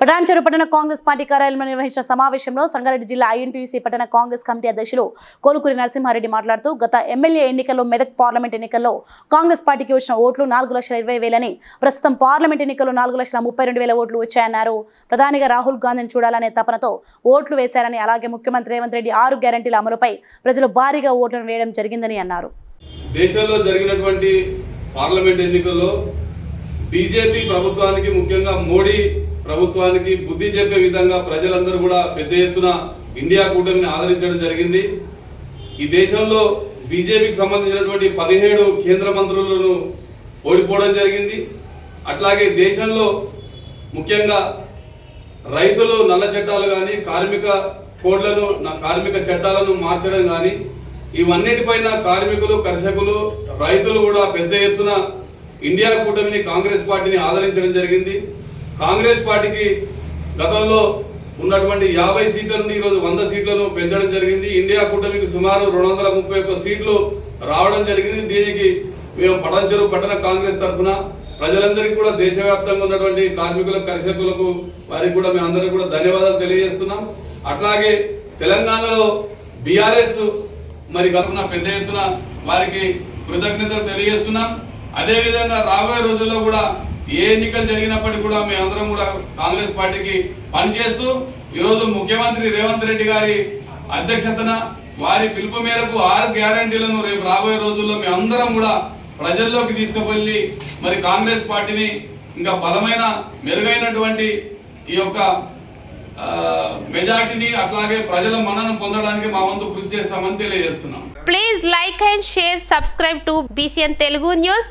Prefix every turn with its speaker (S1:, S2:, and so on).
S1: పటాన్చెరు పట్టణ కాంగ్రెస్ పార్టీ కార్యాలయంలో నిర్వహించిన సమావేశంలో సంగారెడ్డి జిల్లా ఐఎన్టీసీ పట్టణ కాంగ్రెస్ కమిటీ అధ్యక్షులు కోలుకూరి నరసింహారెడ్డి మాట్లాడుతూ గత ఎమ్మెల్యే ఎన్నికల్లో మెదక్ పార్లమెంట్ ఎన్నికల్లో కాంగ్రెస్ పార్టీకి వచ్చిన ఓట్లు నాలుగు లక్షల ఇరవై వేలని ప్రస్తుతం పార్లమెంట్ ఎన్నికల్లో నాలుగు లక్షల ముప్పై రెండు వేల ఓట్లు వచ్చాయన్నారు. ప్రధానిగా రాహుల్ గాంధీని చూడాలనే తపనతో ఓట్లు వేశారని అలాగే ముఖ్యమంత్రి రేవంత్ రెడ్డి ఆరు గ్యారంటీల అమలుపై ప్రజలు భారీగా ఓట్లను వేయడం జరిగిందని అన్నారు.
S2: దేశంలో జరిగినటువంటి పార్లమెంట్ ఎన్నికల్లో బీజేపీ ప్రభుత్వానికి ముఖ్యంగా మోడీ ప్రభుత్వానికి బుద్ధి చెప్పే విధంగా ప్రజలందరూ కూడా పెద్ద ఎత్తున ఇండియా కూటమిని ఆదరించడం జరిగింది. ఈ దేశంలో బీజేపీకి సంబంధించినటువంటి పదిహేడు కేంద్ర మంత్రులను ఓడిపోవడం జరిగింది. అట్లాగే దేశంలో ముఖ్యంగా రైతులు నల్ల చట్టాలు కానీ కార్మిక కోడ్లను నా కార్మిక చట్టాలను మార్చడం కానీ ఇవన్నిటిపైన కార్మికులు కర్షకులు రైతులు కూడా పెద్ద ఎత్తున ఇండియా కూటమిని కాంగ్రెస్ పార్టీని ఆదరించడం జరిగింది. కాంగ్రెస్ పార్టీకి గతంలో ఉన్నటువంటి యాభై సీట్లను ఈరోజు వంద సీట్లను పెంచడం జరిగింది. ఇండియా కూటమికి సుమారు రెండు వందల ముప్పై ఒక్క సీట్లు రావడం జరిగింది. దీనికి మేము పటంచెరు పట్టణ కాంగ్రెస్ తరఫున ప్రజలందరికీ కూడా దేశవ్యాప్తంగా ఉన్నటువంటి కార్మికులకు కర్షకులకు వారికి కూడా మేమందరికీ కూడా ధన్యవాదాలు తెలియజేస్తున్నాం. అట్లాగే తెలంగాణలో బీఆర్ఎస్ మరి గతన పెద్ద ఎత్తున వారికి కృతజ్ఞతలు తెలియజేస్తున్నాం. అదేవిధంగా రాబోయే రోజుల్లో కూడా ఏ ఎన్నికలు జరిగినప్పటికీ కూడా మేమందరం కూడా కాంగ్రెస్ పార్టీకి పనిచేస్తూ ఈరోజు ముఖ్యమంత్రి రేవంత్ రెడ్డి గారి అధ్యక్షతన వారి పిలుపు మేరకు ఆరు గ్యారంటీలను రేపు రాబోయే రోజుల్లో మేమందరం కూడా ప్రజల్లోకి తీసుకువెళ్ళి మరి కాంగ్రెస్ పార్టీని ఇంకా బలమైన మెరుగైనటువంటి ఈ యొక్క మెజార్టీని అట్లాగే ప్రజల మనను పొందడానికి మా వంతు కృషి చేస్తామని తెలియజేస్తున్నాం.
S3: Please like and share subscribe to BCN Telugu news